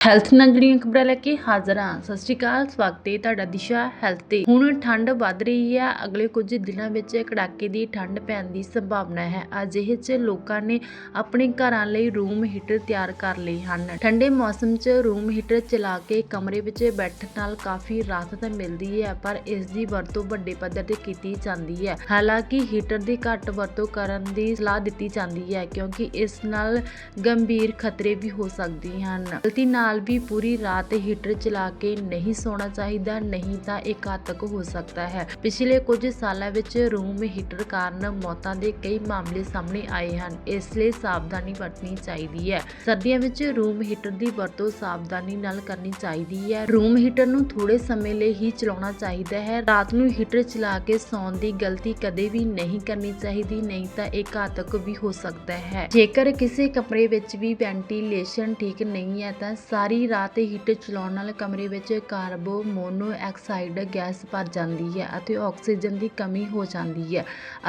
Health ਨਾਲ ਜੁੜੀਆਂ ਖਬਰਾਂ ਲੈ ਕੇ ਹਾਜ਼ਰ ਹਾਂ। ਸਤਿ ਸ਼੍ਰੀ ਅਕਾਲ, ਸਵਾਗਤ ਹੈ ਤੁਹਾਡਾ ਦਿਸ਼ਾ ਹੈਲਥ ਤੇ। ਹੁਣ ਠੰਡ ਵੱਧ ਰਹੀ ਹੈ। ਅਗਲੇ ਕੁਝ ਦਿਨਾਂ ਵਿੱਚ ਕੜਾਕੇ ਦੀ ਠੰਡ ਪੈਣ ਦੀ ਸੰਭਾਵਨਾ ਹੈ। ਅਜਿਹੇ 'ਚ ਲੋਕਾਂ ਨੇ ਆਪਣੇ ਘਰਾਂ ਲਈ ਰੂਮ ਹੀਟਰ ਤਿਆਰ ਕਰ ਲਏ ਹਨ। ਠੰਡੇ ਮੌਸਮ 'ਚ ਰੂਮ ਹੀਟਰ ਚਲਾ ਕੇ ਕਮਰੇ ਵਿੱਚ ਬੈਠਣ ਨਾਲ ਕਾਫੀ ਰਾਹਤ ਮਿਲਦੀ ਹੈ, ਪਰ ਇਸ ਦੀ ਵਰਤੋਂ ਵੱਡੇ ਪੱਧਰ ਤੇ ਕੀਤੀ ਜਾਂਦੀ ਹੈ। ਹਾਲਾਂਕਿ ਹੀਟਰ ਦੀ ਘੱਟ ਵਰਤੋਂ ਕਰਨ ਦੀ ਸਲਾਹ ਦਿੱਤੀ ਜਾਂਦੀ ਹੈ, ਕਿਉਂਕਿ ਇਸ ਨਾਲ ਗੰਭੀਰ ਖਤਰੇ ਵੀ ਹੋ ਸਕਦੇ ਹਨ। ਗਲਤੀ ਨਾਲ ਵੀ ਪੂਰੀ ਰਾਤ ਹੀਟਰ ਚਲਾ ਕੇ ਨਹੀਂ ਸੌਣਾ ਚਾਹੀਦਾ, ਨਹੀਂ ਤਾਂ ਇਹ ਘਾਤਕ ਹੋ ਸਕਦਾ ਹੈ। ਪਿਛਲੇ ਕੁਝ ਸਾਲਾਂ ਵਿੱਚ ਰੂਮ ਹੀਟਰ ਕਾਰਨ ਮੌਤਾਂ ਦੇ ਕਈ ਮਾਮਲੇ ਸਾਹਮਣੇ ਆਏ ਹਨ। ਇਸ ਲਈ ਸਾਵਧਾਨੀ ਵਰਤਣੀ ਚਾਹੀਦੀ ਹੈ। ਸਰਦੀਆਂ ਵਿੱਚ ਰੂਮ ਹੀਟਰ ਦੀ ਵਰਤੋਂ ਸਾਵਧਾਨੀ ਨਾਲ ਕਰਨੀ ਚਾਹੀਦੀ ਹੈ। ਰੂਮ ਹੀਟਰ ਨੂੰ ਥੋੜੇ ਸਮੇਂ ਲਈ ਹੀ ਚਲਾਉਣਾ ਚਾਹੀਦਾ ਹੈ। ਰਾਤ ਨੂੰ ਹੀਟਰ ਚਲਾ ਕੇ ਸੌਣ ਦੀ ਗਲਤੀ ਕਦੇ ਵੀ ਨਹੀਂ ਕਰਨੀ ਚਾਹੀਦੀ, ਨਹੀਂ ਤਾਂ ਇਹ ਘਾਤਕ ਵੀ ਹੋ ਸਕਦਾ ਹੈ। ਜੇਕਰ ਕਿਸੇ ਕਮਰੇ ਵਿੱਚ ਵੀ ਵੈਂਟੀਲੇਸ਼ਨ ਠੀਕ ਨਹੀਂ ਹੈ ਤਾਂ ਸਾਰੀ ਰਾਤ ਹੀਟਰ ਚਲਾਉਣ ਨਾਲ ਕਮਰੇ ਵਿੱਚ ਕਾਰਬੋ ਮੋਨੋਆਕਸਾਈਡ ਗੈਸ ਭਰ ਜਾਂਦੀ ਹੈ ਅਤੇ ਆਕਸੀਜਨ ਦੀ ਕਮੀ ਹੋ ਜਾਂਦੀ ਹੈ।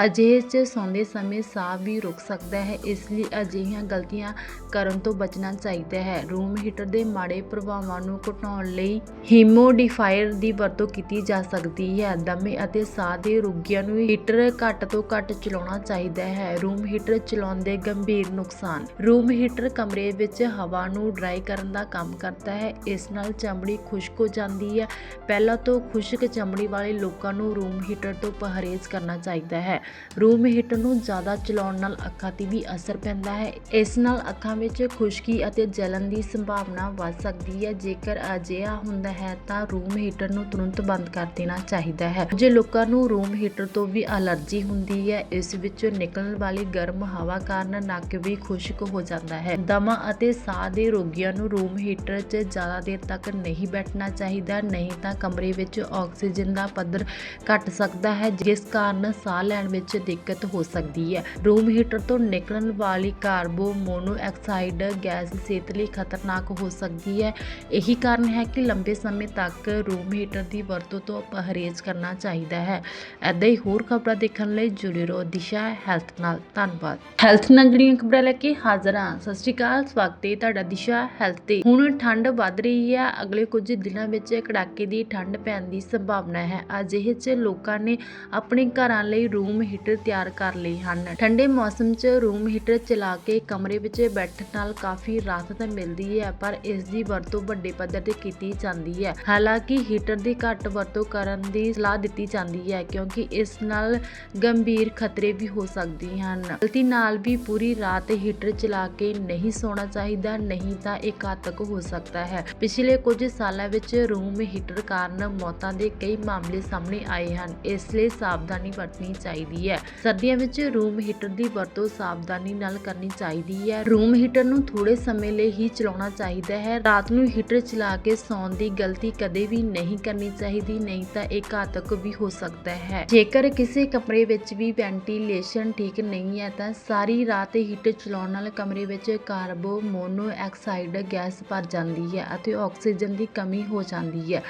ਅਜਿਹੇ 'ਚ ਸੌਂਦੇ ਸਮੇਂ ਸਾਹ ਵੀ ਰੁਕ ਸਕਦਾ ਹੈ, ਇਸ ਲਈ ਅਜਿਹੀਆਂ ਗਲਤੀਆਂ ਕਰਨ ਤੋਂ ਬਚਣਾ ਚਾਹੀਦਾ ਹੈ। ਰੂਮ ਹੀਟਰ ਦੇ ਮਾੜੇ ਪ੍ਰਭਾਵਾਂ ਨੂੰ ਘਟਾਉਣ ਲਈ ਹੀਮੋਡੀਫਾਇਰ ਦੀ ਵਰਤੋਂ ਕੀਤੀ ਜਾ ਸਕਦੀ ਹੈ। ਦਮੇ ਅਤੇ ਸਾਹ ਦੇ ਰੋਗੀਆਂ ਨੂੰ ਹੀਟਰ ਘੱਟ ਤੋਂ ਘੱਟ ਚਲਾਉਣਾ ਚਾਹੀਦਾ ਹੈ। ਰੂਮ ਹੀਟਰ ਚਲਾਉਣ ਦੇ ਗੰਭੀਰ ਨੁਕਸਾਨ ਰੂਮ ਹੀਟਰ ਕਮਰੇ ਵਿੱਚ ਹਵਾ ਨੂੰ ਡਰਾਈ ਕਰਨ ਦਾ ਕੰਮ ਕੰਮ ਕਰਦਾ ਹੈ, ਇਸ ਨਾਲ ਚਮੜੀ ਖੁਸ਼ਕ ਹੋ ਜਾਂਦੀ ਹੈ। ਪਹਿਲਾਂ ਤੋਂ ਖੁਸ਼ਕ ਚਮੜੀ ਵਾਲੇ ਲੋਕਾਂ ਨੂੰ ਰੂਮ ਹੀਟਰ ਤੋਂ ਪਰਹੇਜ਼ ਕਰਨਾ ਚਾਹੀਦਾ ਹੈ। ਰੂਮ ਹੀਟਰ ਨੂੰ ਜ਼ਿਆਦਾ ਚਲਾਉਣ ਨਾਲ ਅੱਖਾਂ ਤੇ ਵੀ ਅਸਰ ਪੈਂਦਾ ਹੈ। ਇਸ ਨਾਲ ਅੱਖਾਂ ਵਿੱਚ ਖੁਸ਼ਕੀ ਅਤੇ ਜਲਨ ਦੀ ਸੰਭਾਵਨਾ ਵੱਧ ਸਕਦੀ ਹੈ। ਜੇਕਰ ਅਜਿਹਾ ਹੁੰਦਾ ਹੈ ਤਾਂ ਰੂਮ ਹੀਟਰ ਨੂੰ ਤੁਰੰਤ ਬੰਦ ਕਰ ਦੇਣਾ ਚਾਹੀਦਾ ਹੈ। ਜੇ ਲੋਕਾਂ ਨੂੰ ਰੂਮ ਹੀਟਰ ਤੋਂ ਵੀ ਅਲਰਜੀ ਹੁੰਦੀ ਹੈ। ਇਸ ਵਿੱਚੋਂ ਨਿਕਲਣ ਵਾਲੀ ਗਰਮ ਹਵਾ ਕਾਰਨ ਨੱਕ ਵੀ ਖੁਸ਼ਕ ਹੋ ਜਾਂਦਾ ਹੈ। ਦਮਾ ਅਤੇ ਸਾਹ ਦੇ ਰੋਗੀਆਂ ਨੂੰ ਰੂਮ ਹੀਟਰ 'ਚ ਜ਼ਿਆਦਾ ਦੇਰ ਤੱਕ ਨਹੀਂ ਬੈਠਣਾ ਚਾਹੀਦਾ, ਨਹੀਂ ਤਾਂ ਕਮਰੇ ਵਿੱਚ ਆਕਸੀਜਨ ਦਾ ਪੱਧਰ ਘਟ ਸਕਦਾ ਹੈ, ਜਿਸ ਕਾਰਨ ਸਾਹ ਲੈਣ ਵਿੱਚ ਦਿੱਕਤ ਹੋ ਸਕਦੀ ਹੈ। ਰੂਮ ਹੀਟਰ ਤੋਂ ਨਿਕਲਣ ਵਾਲੀ ਕਾਰਬੋ ਮੋਨੋਆਕਸਾਈਡ ਗੈਸ ਸਿਹਤ ਲਈ ਖਤਰਨਾਕ ਹੋ ਸਕਦੀ ਹੈ। ਇਹੀ ਕਾਰਨ ਹੈ ਕਿ ਲੰਬੇ ਸਮੇਂ ਤੱਕ ਰੂਮ ਹੀਟਰ ਦੀ ਵਰਤੋਂ ਤੋਂ ਪਰਹੇਜ਼ ਕਰਨਾ ਚਾਹੀਦਾ ਹੈ। ਐਦਾਂ ਹੀ ਹੋਰ ਖਬਰਾਂ ਦੇਖਣ ਲਈ ਜੁੜੇ ਰਹੋ ਦਿਸ਼ਾ ਹੈਲਥ ਨਾਲ। ਧੰਨਵਾਦ। ਹੈਲਥ ਨਾਲ ਜੁੜੀਆਂ ਖਬਰਾਂ ਲੈ ਕੇ ਹਾਜ਼ਰ ਹਾਂ। ਸਤਿ ਸ਼੍ਰੀ ਅਕਾਲ। ਸਵਾਗਤ ਹੈ ਤੁਹਾਡਾ ਦਿਸ਼ਾ ਹੈਲਥ ਤੇ। ਹੁਣ ਹੁਣ ਠੰਡ ਵੱਧ ਰਹੀ ਹੈ। ਅਗਲੇ ਕੁਝ ਦਿਨਾਂ ਵਿੱਚ ਕੜਾਕੇ ਦੀ ਠੰਡ ਪੈਣ ਦੀ ਸੰਭਾਵਨਾ ਹੈ। ਅਜਿਹੇ 'ਚ ਲੋਕਾਂ ਨੇ ਆਪਣੇ ਘਰਾਂ ਲਈ ਰੂਮ ਹੀਟਰ ਤਿਆਰ ਕਰ ਲਏ ਹਨ। ਠੰਡੇ ਮੌਸਮ 'ਚ ਰੂਮ ਹੀਟਰ ਚਲਾ ਕੇ ਕਮਰੇ ਵਿੱਚ ਬੈਠਣ ਨਾਲ ਕਾਫੀ ਰਾਹਤ ਮਿਲਦੀ ਹੈ, ਪਰ ਇਸ ਦੀ ਵਰਤੋਂ ਵੱਡੇ ਪੱਧਰ ਤੇ ਕੀਤੀ ਜਾਂਦੀ ਹੈ। ਹਾਲਾਂਕਿ ਹੀਟਰ ਦੀ ਘੱਟ ਵਰਤੋਂ ਕਰਨ ਦੀ ਸਲਾਹ ਦਿੱਤੀ ਜਾਂਦੀ ਹੈ, ਕਿਉਂਕਿ ਇਸ ਨਾਲ ਗੰਭੀਰ ਖਤਰੇ ਵੀ ਹੋ ਸਕਦੇ ਹਨ। ਗਲਤੀ ਨਾਲ ਵੀ ਪੂਰੀ ਰਾਤ ਹੀਟਰ ਚਲਾ ਕੇ ਨਹੀਂ ਸੌਣਾ ਚਾਹੀਦਾ, ਨਹੀਂ ਤਾਂ ਇਹ ਘਾਤਕ ਹੋ ਸਕਦਾ ਹੈ। ਪਿਛਲੇ ਕੁਝ ਸਾਲਾਂ ਵਿੱਚ ਰੂਮ ਹੀਟਰ ਕਾਰਨ ਮੌਤਾਂ ਦੇ ਕਈ ਮਾਮਲੇ ਸਾਹਮਣੇ ਆਏ ਹਨ। ਇਸ ਲਈ ਸਾਵਧਾਨੀ ਵਰਤਣੀ ਚਾਹੀਦੀ ਹੈ। ਸਰਦੀਆਂ ਵਿੱਚ ਰੂਮ ਹੀਟਰ ਦੀ ਵਰਤੋਂ ਸਾਵਧਾਨੀ ਨਾਲ ਕਰਨੀ ਚਾਹੀਦੀ ਹੈ। ਰੂਮ ਹੀਟਰ ਨੂੰ ਥੋੜੇ ਸਮੇਂ ਲਈ ਹੀ ਚਲਾਉਣਾ ਚਾਹੀਦਾ ਹੈ। ਰਾਤ ਨੂੰ ਹੀਟਰ ਚਲਾ ਕੇ ਸੌਣ ਦੀ ਗਲਤੀ ਕਦੇ ਵੀ ਨਹੀਂ ਕਰਨੀ ਚਾਹੀਦੀ, ਨਹੀਂ ਤਾਂ ਇਹ ਘਾਤਕ ਵੀ ਹੋ ਸਕਦਾ ਹੈ। ਜੇਕਰ ਕਿਸੇ ਕਮਰੇ ਵਿੱਚ ਵੀ ਵੈਂਟੀਲੇਸ਼ਨ ਠੀਕ ਨਹੀਂ ਹੈ, ਤਾਂ ਸਾਰੀ ਰਾਤ ਹੀਟਰ ਚਲਾਉਣ ਨਾਲ ਕਮਰੇ ਵਿੱਚ ਕਾਰਬੋ ਮੋਨੋਆਕਸਾਈਡ ਗੈਸ ਭਰ ਜਾਂਦੀ ਹੈ ਅਤੇ ਆਕਸੀਜਨ ਦੀ ਕਮੀ ਹੋ ਜਾਂਦੀ ਹੈ।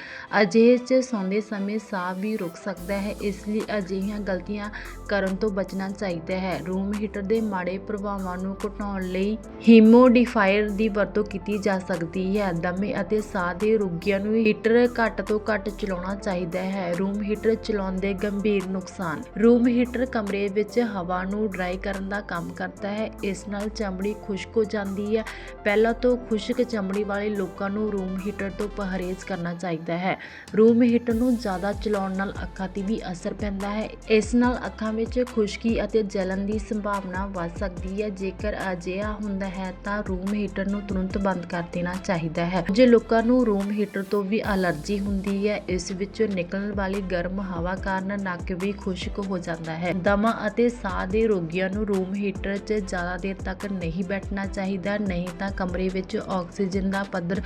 ਅਜਿਹੇ 'ਚ ਸੌਂਦੇ ਸਮੇਂ ਸਾਹ ਵੀ ਰੁਕ ਸਕਦਾ ਹੈ, ਇਸ ਲਈ ਅਜਿਹੀਆਂ ਗਲਤੀਆਂ ਕਰਨ ਤੋਂ ਬਚਣਾ ਚਾਹੀਦਾ ਹੈ। ਰੂਮ ਹੀਟਰ ਦੇ ਮਾੜੇ ਪ੍ਰਭਾਵਾਂ ਨੂੰ ਘਟਾਉਣ ਲਈ ਹੀਮੋਡੀਫਾਇਰ ਦੀ ਵਰਤੋਂ ਕੀਤੀ ਜਾ ਸਕਦੀ ਹੈ। ਦਮੇ ਅਤੇ ਸਾਹ ਦੇ ਰੋਗੀਆਂ ਨੂੰ ਹੀਟਰ ਘੱਟ ਤੋਂ ਘੱਟ ਚਲਾਉਣਾ ਚਾਹੀਦਾ ਹੈ। ਰੂਮ ਹੀਟਰ ਚਲਾਉਣ ਦੇ ਗੰਭੀਰ ਨੁਕਸਾਨ। ਰੂਮ ਹੀਟਰ ਕਮਰੇ ਵਿੱਚ ਹਵਾ ਨੂੰ ਡਰਾਈ ਕਰਨ ਦਾ ਕੰਮ ਕਰਦਾ ਹੈ। ਇਸ ਨਾਲ ਚਮੜੀ ਖੁਸ਼ਕ ਹੋ ਜਾਂਦੀ ਹੈ। ਪਹਿਲਾਂ ਤੋਂ ਖੁਸ਼ਕ ਚਮੜੀ ਵਾਲੇ ਲੋਕਾਂ ਨੂੰ ਰੂਮ ਹੀਟਰ ਤੋਂ ਪਰਹੇਜ਼ ਕਰਨਾ ਚਾਹੀਦਾ ਹੈ। ਰੂਮ ਹੀਟਰ ਨੂੰ ਜ਼ਿਆਦਾ ਚਲਾਉਣ ਨਾਲ ਅੱਖਾਂ ਤੇ ਵੀ ਅਸਰ ਪੈਂਦਾ ਹੈ। ਇਸ ਨਾਲ ਅੱਖਾਂ ਵਿੱਚ ਖੁਸ਼ਕੀ ਅਤੇ ਜਲਨ ਦੀ ਸੰਭਾਵਨਾ ਵੱਧ ਸਕਦੀ ਹੈ। ਜੇਕਰ ਅਜਿਹਾ ਹੁੰਦਾ ਹੈ ਤਾਂ ਰੂਮ ਹੀਟਰ ਨੂੰ ਤੁਰੰਤ ਬੰਦ ਕਰ ਦੇਣਾ ਚਾਹੀਦਾ ਹੈ। ਜੇ ਲੋਕਾਂ ਨੂੰ ਰੂਮ ਹੀਟਰ ਤੋਂ ਵੀ ਅਲਰਜੀ ਹੁੰਦੀ ਹੈ, ਇਸ ਵਿੱਚੋਂ ਨਿਕਲਣ ਵਾਲੀ ਗਰਮ ਹਵਾ ਕਾਰਨ ਨੱਕ ਵੀ ਖੁਸ਼ਕ ਹੋ ਜਾਂਦਾ ਹੈ। ਦਮਾ ਅਤੇ ਸਾਹ ਦੇ ਰੋਗੀਆਂ ਨੂੰ ਰੂਮ ਹੀਟਰ 'ਚ ਜ਼ਿਆਦਾ ਦੇਰ ਤੱਕ ਨਹੀਂ ਬੈਠਣਾ ਚਾਹੀਦਾ, ਨਹੀਂ ਤਾਂ ਕਮਰੇ ਵਿੱਚ ਆਕਸੀਜਨ ਦਾ ਪੱਧਰ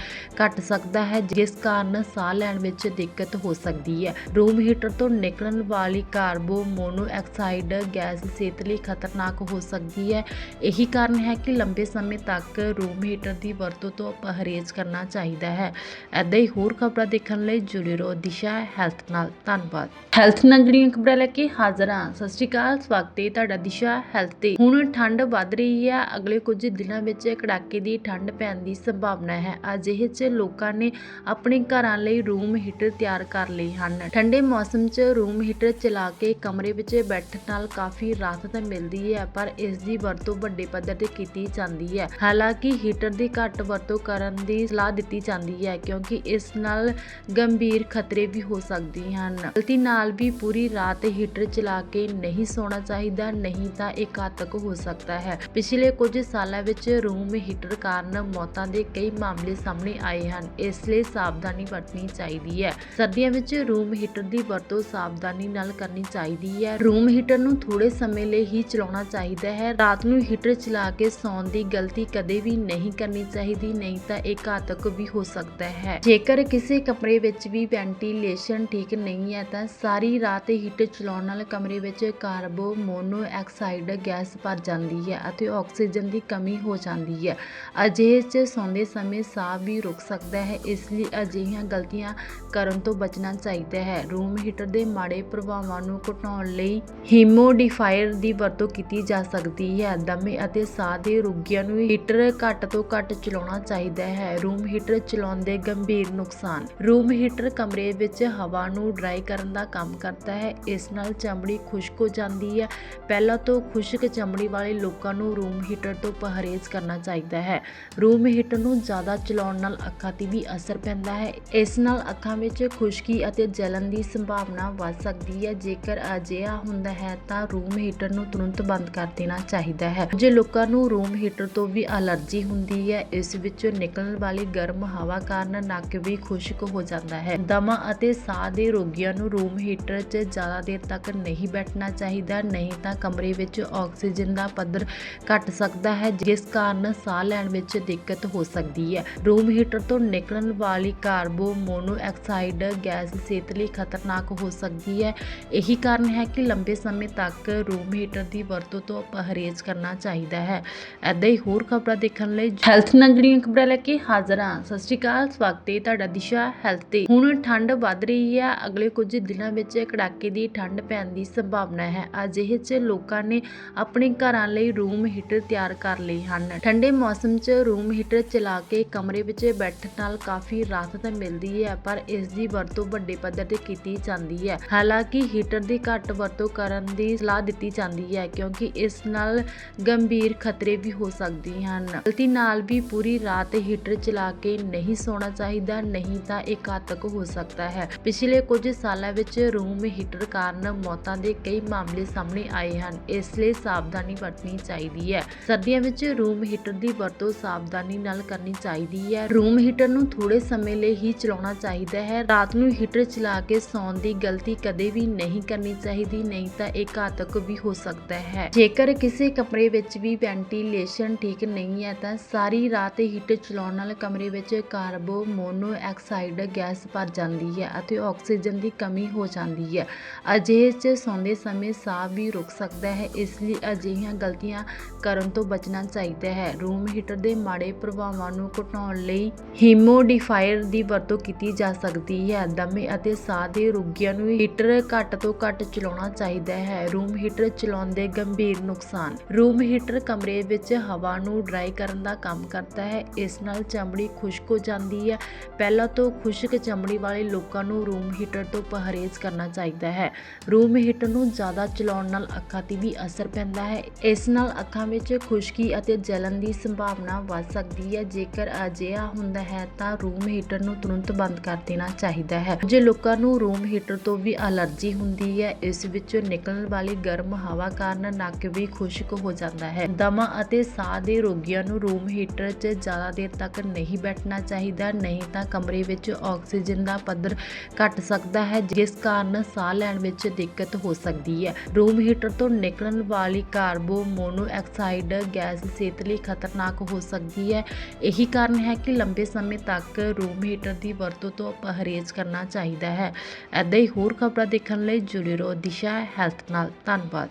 ਘਟ ਸਕਦਾ ਹੈ, ਜਿਸ ਕਾਰਨ ਸਾਹ ਲੈਣ ਵਿੱਚ ਦਿੱਕਤ ਹੋ ਸਕਦੀ ਹੈ। ਰੂਮ ਹੀਟਰ ਤੋਂ ਨਿਕਲਣ ਵਾਲੀ ਕਾਰਬੋ ਮੋਨੋਆਕਸਾਈਡ ਗੈਸ ਸਿਹਤ ਲਈ ਖਤਰਨਾਕ ਹੋ ਸਕਦੀ ਹੈ। ਇਹੀ ਕਾਰਨ ਹੈ ਕਿ ਲੰਬੇ ਸਮੇਂ ਤੱਕ ਰੂਮ ਹੀਟਰ ਦੀ ਵਰਤੋਂ ਤੋਂ ਪਰਹੇਜ਼ ਕਰਨਾ ਚਾਹੀਦਾ ਹੈ। ਐਦਾਂ ਹੀ ਹੋਰ ਖਬਰਾਂ ਦੇਖਣ ਲਈ ਜੁੜੇ ਰਹੋ ਦਿਸ਼ਾ ਹੈਲਥ ਨਾਲ। ਧੰਨਵਾਦ। ਹੈਲਥ ਨਾਲ ਜਿਹੜੀਆਂ ਖਬਰਾਂ ਲੈ ਕੇ ਹਾਜ਼ਰ ਹਾਂ। ਸਤਿ ਸ਼੍ਰੀ ਅਕਾਲ, ਸਵਾਗਤ ਹੈ ਤੁਹਾਡਾ ਦਿਸ਼ਾ ਹੈਲਥ ਤੇ। ਹੁਣ ਠੰਡ ਵੱਧ ਰਹੀ ਹੈ। ਅਗਲੇ ਕੁਝ ਦਿਨਾਂ ਵਿੱਚ ਕੜਾਕੇ ਦੀ ਠੰਡ ਪੈਣ ਦੀ ਸੰਭਾਵਨਾ ਸੰਭਾਵਨਾ ਹੈ। ਅਜਿਹੇ 'ਚ ਲੋਕਾਂ ਨੇ ਆਪਣੇ ਘਰਾਂ ਲਈ ਰੂਮ ਹੀਟਰ ਤਿਆਰ ਕਰ ਲਏ ਹਨ। ਠੰਡੇ ਮੌਸਮ 'ਚ ਰੂਮ ਹੀਟਰ ਚਲਾ ਕੇ ਕਮਰੇ ਵਿੱਚ ਬੈਠਣ ਨਾਲ ਕਾਫੀ ਰਾਹਤ ਮਿਲਦੀ ਹੈ, ਪਰ ਇਸ ਦੀ ਵਰਤੋਂ ਵੱਡੇ ਪੱਧਰ ਤੇ ਕੀਤੀ ਜਾਂਦੀ ਹੈ। ਹਾਲਾਂਕਿ ਹੀਟਰ ਦੀ ਘੱਟ ਵਰਤੋਂ ਕਰਨ ਦੀ ਸਲਾਹ ਦਿੱਤੀ ਜਾਂਦੀ ਹੈ, ਕਿਉਂਕਿ ਇਸ ਨਾਲ ਗੰਭੀਰ ਖਤਰੇ ਵੀ ਹੋ ਸਕਦੇ ਹਨ। ਗਲਤੀ ਨਾਲ ਵੀ ਪੂਰੀ ਰਾਤ ਹੀਟਰ ਚਲਾ ਕੇ ਨਹੀਂ ਸੌਣਾ ਚਾਹੀਦਾ, ਨਹੀਂ ਤਾਂ ਇਹ ਘਾਤਕ ਹੋ ਸਕਦਾ ਹੈ। ਪਿਛਲੇ ਕੁਝ ਸਾਲਾਂ ਵਿੱਚ ਰੂਮ ਹੀਟਰ ਕਾਰਨ ਮੌਤਾਂ ਦੇ ਕਈ ਮਾਮਲੇ ਸਾਹਮਣੇ ਆਏ ਹਨ। ਇਸ ਲਈ ਸਾਵਧਾਨੀ ਵਰਤਣੀ ਚਾਹੀਦੀ ਹੈ। ਸਰਦੀਆਂ ਵਿੱਚ ਰੂਮ ਹੀਟਰ ਦੀ ਵਰਤੋਂ ਸਾਵਧਾਨੀ ਨਾਲ ਕਰਨੀ ਚਾਹੀਦੀ ਹੈ। ਰੂਮ ਹੀਟਰ ਨੂੰ ਥੋੜੇ ਸਮੇਂ ਲਈ ਹੀ ਚਲਾਉਣਾ ਚਾਹੀਦਾ ਹੈ। ਰਾਤ ਨੂੰ ਹੀਟਰ ਚਲਾ ਕੇ ਸੌਣ ਦੀ ਗਲਤੀ ਕਦੇ ਵੀ ਨਹੀਂ ਕਰਨੀ ਚਾਹੀਦੀ, ਨਹੀਂ ਤਾਂ ਇਹ ਘਾਤਕ ਵੀ ਹੋ ਸਕਦਾ ਹੈ। ਜੇਕਰ ਕਿਸੇ ਕਮਰੇ ਵਿੱਚ ਵੀ ਵੈਂਟੀਲੇਸ਼ਨ ਠੀਕ ਨਹੀਂ ਹੈ, ਤਾਂ ਸਾਰੀ ਰਾਤ ਹੀਟਰ ਚਲਾਉਣ ਨਾਲ ਕਮਰੇ ਵਿੱਚ ਕਾਰਬੋ ਮੋਨੋਆਕਸਾਈਡ ਗੈਸ ਭਰ ਜਾਂਦੀ ਹੈ ਅਤੇ ਆਕਸੀਜਨ ਦੀ ਕਮੀ ਹੋ ਜਾਂਦੀ ਹੈ। ਅਜਿਹੇ 'ਚ ਸੌਂਦੇ ਸਮੇਂ ਸਾਹ ਵੀ ਰੁਕ ਸਕਦਾ ਹੈ, ਇਸ ਲਈ ਅਜਿਹੀਆਂ ਗਲਤੀਆਂ ਕਰਨ ਤੋਂ ਬਚਣਾ ਚਾਹੀਦਾ ਹੈ। ਰੂਮ ਹੀਟਰ ਦੇ ਮਾੜੇ ਪ੍ਰਭਾਵਾਂ ਨੂੰ ਘਟਾਉਣ ਲਈ ਹੀਮੋਡੀਫਾਇਰ ਦੀ ਵਰਤੋਂ ਕੀਤੀ ਜਾ ਸਕਦੀ ਹੈ। ਦਮੇ ਅਤੇ ਸਾਹ ਦੇ ਰੋਗੀਆਂ ਨੂੰ ਹੀਟਰ ਘੱਟ ਤੋਂ ਘੱਟ ਚਲਾਉਣਾ ਚਾਹੀਦਾ ਹੈ। ਰੂਮ ਹੀਟਰ ਚਲਾਉਣ ਦੇ ਗੰਭੀਰ ਨੁਕਸਾਨ। ਰੂਮ ਹੀਟਰ ਕਮਰੇ ਵਿੱਚ ਹਵਾ ਨੂੰ ਡਰਾਈ ਕਰਨ ਦਾ ਕੰਮ ਕਰਦਾ ਹੈ। ਇਸ ਨਾਲ ਚਮੜੀ ਖੁਸ਼ਕ ਹੋ ਜਾਂਦੀ ਹੈ। ਪਹਿਲਾਂ ਤੋਂ ਖੁਸ਼ਕ ਚਮੜੀ ਵਾਲੇ ਲੋਕਾਂ ਨੂੰ ਰੂਮ ਹੀਟਰ ਤੋਂ ਪਰਹੇਜ਼ ਕਰਨਾ ਚਾਹੀਦਾ ਹੈ। ਰੂਮ ਹੀਟਰ ਨੂੰ ਜ਼ਿਆਦਾ ਚਲਾਉਣ ਨਾਲ ਅੱਖਾਂ ਤੇ ਵੀ ਅਸਰ ਪੈਂਦਾ ਹੈ। ਇਸ ਨਾਲ ਅੱਖਾਂ ਵਿੱਚ ਖੁਸ਼ਕੀ ਅਤੇ ਜਲਨ ਦੀ ਸੰਭਾਵਨਾ ਵੱਧ ਸਕਦੀ ਹੈ। ਜੇਕਰ ਅਜਿਹਾ ਹੁੰਦਾ ਹੈ ਤਾਂ ਰੂਮ ਹੀਟਰ ਨੂੰ ਤੁਰੰਤ ਬੰਦ ਕਰ ਦੇਣਾ ਚਾਹੀਦਾ ਹੈ। ਜੇ ਲੋਕਾਂ ਨੂੰ ਰੂਮ ਹੀਟਰ ਤੋਂ ਵੀ ਅਲਰਜੀ ਹੁੰਦੀ ਹੈ। ਇਸ ਵਿੱਚੋਂ ਨਿਕਲਣ ਵਾਲੀ ਗਰਮ ਹਵਾ ਕਾਰਨ ਨੱਕ ਵੀ ਖੁਸ਼ਕ ਹੋ ਜਾਂਦਾ ਹੈ। ਦਮਾ ਅਤੇ ਸਾਹ ਦੇ ਰੋਗੀਆਂ ਨੂੰ ਰੂਮ ਹੀਟਰ 'ਚ ਜ਼ਿਆਦਾ ਦੇਰ ਤੱਕ ਨਹੀਂ ਬੈਠਣਾ ਚਾਹੀਦਾ, ਨਹੀਂ ਤਾਂ ਕਮਰੇ ਵਿੱਚ ਆਕਸੀਜਨ ਦਾ ਪੱਧਰ ਘਟ ਸਕਦਾ ਹੈ, ਜਿਸ ਕਾਰਨ ਸਾਹ ਲੈਣ ਵਿੱਚ ਦਿੱਕਤ ਹੋ ਸਕਦੀ ਹੈ। ਰੂਮ ਹੀਟਰ ਤੋਂ ਨਿਕਲਣ ਵਾਲੀ ਕਾਰਬੋ ਮੋਨੋਆਕਸਾਈਡ ਗੈਸ ਸਿਹਤ ਲਈ ਖਤਰਨਾਕ ਹੋ ਸਕਦੀ ਹੈ। ਇਹੀ ਕਾਰਨ ਹੈ ਕਿ ਲੰਬੇ ਸਮੇਂ ਤੱਕ ਰੂਮ ਹੀਟਰ ਦੀ ਵਰਤੋਂ ਤੋਂ ਪਰਹੇਜ਼ ਕਰਨਾ ਚਾਹੀਦਾ ਹੈ। ਐਦਾਂ ਹੀ ਹੋਰ ਖਬਰਾਂ ਦੇਖਣ ਲਈ ਹੈਲਥ ਨਾਲ ਜੁੜੀਆਂ ਖਬਰਾਂ ਲੈ ਕੇ ਹਾਜ਼ਰ ਹਾਂ। ਸਤਿ ਸ਼੍ਰੀ ਅਕਾਲ, ਸਵਾਗਤ ਹੈ ਤੁਹਾਡਾ ਦਿਸ਼ਾ ਹੈਲਥ ਤੇ। ਹੁਣ ਠੰਡ ਵੱਧ ਰਹੀ ਹੈ। ਅਗਲੇ ਕੁਝ ਦਿਨਾਂ ਵਿੱਚ ਕੜਾਕੇ ਦੀ ਠੰਡ ਪੈਣ ਦੀ ਸੰਭਾਵਨਾ ਹੈ। ਅਜਿਹੇ 'ਚ ਲੋਕਾਂ ਨੇ ਆਪਣੇ ਘਰਾਂ ਲਈ ਰੂਮ ਹੀਟਰ ਤਿਆਰ ਕਰ ਲਏ ਹਨ। ਠੰਡੇ ਮੌਸਮ 'ਚ ਰੂਮ ਹੀਟਰ ਚਲਾ ਕੇ ਕਮਰੇ ਵਿੱਚ ਬੈਠਣ ਨਾਲ ਕਾਫੀ ਰਾਹਤ ਮਿਲਦੀ ਹੈ, ਪਰ ਇਸ ਦੀ ਵਰਤੋਂ ਵੱਡੇ ਪੱਧਰ ਤੇ ਕੀਤੀ ਜਾਂਦੀ ਹੈ। ਹਾਲਾਂਕਿ ਹੀਟਰ ਦੀ ਘੱਟ ਵਰਤੋਂ ਕਰਨ ਦੀ ਸਲਾਹ ਦਿੱਤੀ ਜਾਂਦੀ ਹੈ, ਕਿਉਂਕਿ ਇਸ ਨਾਲ ਗੰਭੀਰ ਖਤਰੇ ਵੀ ਹੋ ਸਕਦੇ ਹਨ। ਗਲਤੀ ਨਾਲ ਵੀ ਪੂਰੀ ਰਾਤ ਹੀਟਰ ਚਲਾ ਕੇ ਨਹੀਂ ਸੌਣਾ ਚਾਹੀਦਾ, ਨਹੀਂ ਤਾਂ ਇਹ ਘਾਤਕ ਹੋ ਸਕਦਾ ਹੈ। ਪਿਛਲੇ ਕੁਝ ਸਾਲਾਂ ਵਿੱਚ ਰੂਮ ਹੀਟਰ ਕਾਰਨ ਮੌਤਾਂ ਦੇ ਕਈ ਮਾਮਲੇ ਸਾਹਮਣੇ ਆਏ ਹਨ, ਇਸ ਲਈ ਸਾਵਧਾਨੀ ਵਰਤਣੀ ਚਾਹੀਦੀ ਹੈ। ਸਰਦੀਆਂ ਵਿੱਚ ਰੂਮ ਹੀਟਰ ਦੀ ਵਰਤੋਂ ਸਾਵਧਾਨੀ ਨਾਲ ਕਰਨੀ ਚਾਹੀਦੀ ਹੈ। ਰੂਮ ਹੀਟਰ ਨੂੰ ਥੋੜੇ ਸਮੇਂ ਲਈ ਹੀ ਚਲਾਉਣਾ ਚਾਹੀਦਾ ਹੈ। ਰਾਤ ਨੂੰ ਹੀਟਰ ਚਲਾ ਕੇ ਸੌਣ ਦੀ ਗਲਤੀ ਕਦੇ ਵੀ ਨਹੀਂ ਕਰਨੀ ਚਾਹੀਦੀ, ਨਹੀਂ ਤਾਂ ਇਹ ਘਾਤਕ ਵੀ ਹੋ ਸਕਦਾ ਹੈ। ਜੇਕਰ ਕਿਸੇ ਕਮਰੇ ਵਿੱਚ ਵੀ ਵੈਂਟੀਲੇਸ਼ਨ ਠੀਕ ਨਹੀਂ ਹੈ, ਤਾਂ ਸਾਰੀ ਰਾਤ ਹੀਟਰ ਚਲਾਉਣ ਨਾਲ ਕਮਰੇ ਵਿੱਚ ਕਾਰਬੋ ਮੋਨੋਆਕਸਾਈਡ ਗੈਸ ਭਰ ਜਾਂਦੀ ਹੈ ਅਤੇ ਆਕਸੀਜਨ ਦੀ ਕਮੀ ਹੋ ਜਾਂਦੀ ਹੈ। ਅਜਿਹੇ 'ਚ ਸੌਂਦੇ ਸਮੇਂ ਸਾਹ ਵੀ ਰੁਕ ਸਕਦਾ ਹੈ, ਇਸ ਲਈ ਅਜਿਹੀਆਂ ਗਲਤੀਆਂ ਕਰਨ ਤੋਂ ਬਚਣਾ ਚਾਹੀਦਾ ਹੈ। ਰੂਮ ਹੀਟਰ ਦੇ ਮਾੜੇ ਪ੍ਰਭਾਵਾਂ ਨੂੰ ਘਟਾਉਣ ਲਈ ਹੀਮੋਡੀਫਾਇਰ ਦੀ ਵਰਤੋਂ ਕੀਤੀ ਜਾ ਸਕਦੀ ਹੈ। ਦਮੇ ਅਤੇ ਸਾਹ ਦੇ ਰੋਗੀਆਂ ਨੂੰ ਹੀਟਰ ਘੱਟ ਤੋਂ ਘੱਟ ਚਲਾਉਣਾ ਚਾਹੀਦਾ ਹੈ। ਰੂਮ ਹੀਟਰ ਚਲਾਉਣ ਦੇ ਗੰਭੀਰ ਨੁਕਸਾਨ। ਰੂਮ ਹੀਟਰ ਕਮਰੇ ਵਿੱਚ ਹਵਾ ਨੂੰ ਡਰਾਈ ਕਰਨ ਦਾ ਕੰਮ ਕਰਦਾ ਹੈ। ਇਸ ਨਾਲ ਚਮੜੀ ਖੁਸ਼ਕ ਹੋ ਜਾਂਦੀ ਹੈ। ਪਹਿਲਾਂ ਤੋਂ ਖੁਸ਼ਕ ਚਮੜੀ ਵਾਲੇ ਲੋਕਾਂ ਨੂੰ ਰੂਮ ਹੀਟਰ ਤੋਂ ਪਰਹੇਜ਼ ਕਰਨਾ ਚਾਹੀਦਾ ਹੈ। ਰੂਮ ਹੀਟਰ ਨੂੰ ਜ਼ਿਆਦਾ ਚਲਾਉਣ ਨਾਲ ਅੱਖਾਂ ਤੇ ਵੀ ਅਸਰ ਪੈਂਦਾ ਹੈ। ਇਸ ਨਾਲ ਅੱਖਾਂ ਵਿੱਚ ਖੁਸ਼ਕੀ ਅਤੇ ਜਲਨ ਦੀ ਸੰਭਾਵਨਾ ਵੱਧ ਸਕਦੀ ਹੈ। ਜੇ ਜੇਕਰ ਅਜਿਹਾ ਹੁੰਦਾ ਹੈ ਤਾਂ ਰੂਮ ਹੀਟਰ ਨੂੰ ਤੁਰੰਤ ਬੰਦ ਕਰ ਦੇਣਾ ਚਾਹੀਦਾ ਹੈ। ਜੇ ਲੋਕਾਂ ਨੂੰ ਰੂਮ ਹੀਟਰ ਤੋਂ ਵੀ ਅਲਰਜੀ ਹੁੰਦੀ ਹੈ, ਇਸ ਵਿੱਚੋਂ ਨਿਕਲਣ ਵਾਲੀ ਗਰਮ ਹਵਾ ਕਾਰਨ ਨੱਕ ਵੀ ਖੁਸ਼ਕ ਹੋ ਜਾਂਦਾ ਹੈ। ਦਮਾ ਅਤੇ ਸਾਹ ਦੇ ਰੋਗੀਆਂ ਨੂੰ ਰੂਮ ਹੀਟਰ 'ਚ ਜ਼ਿਆਦਾ ਦੇਰ ਤੱਕ ਨਹੀਂ ਬੈਠਣਾ ਚਾਹੀਦਾ, ਨਹੀਂ ਤਾਂ ਕਮਰੇ ਵਿੱਚ ਆਕਸੀਜਨ ਦਾ ਪੱਧਰ ਘਟ ਸਕਦਾ ਹੈ, ਜਿਸ ਕਾਰਨ ਸਾਹ ਲੈਣ ਵਿੱਚ ਦਿੱਕਤ ਹੋ ਸਕਦੀ ਹੈ। ਰੂਮ ਹੀਟਰ ਤੋਂ ਨਿਕਲਣ ਵਾਲੀ ਕਾਰਬੋ ਮੋਨੋਆਕਸਾਈਡ ਗੈਸ ਸਿਹਤ ਲਈ ਖਤਰਨਾਕ ਹੋ ਸਕਦੀ ਹੈ। ਇਹੀ ਕਾਰਨ ਹੈ ਕਿ ਲੰਬੇ ਸਮੇਂ ਤੱਕ ਰੂਮ ਹੀਟਰ ਦੀ ਵਰਤੋਂ ਤੋਂ ਪਰਹੇਜ਼ ਕਰਨਾ ਚਾਹੀਦਾ ਹੈ। ਐਦਾਂ ਹੀ ਹੋਰ ਖਬਰਾਂ ਦੇਖਣ ਲਈ ਜੁੜੇ ਰਹੋ ਦਿਸ਼ਾ ਹੈਲਥ ਨਾਲ। ਧੰਨਵਾਦ।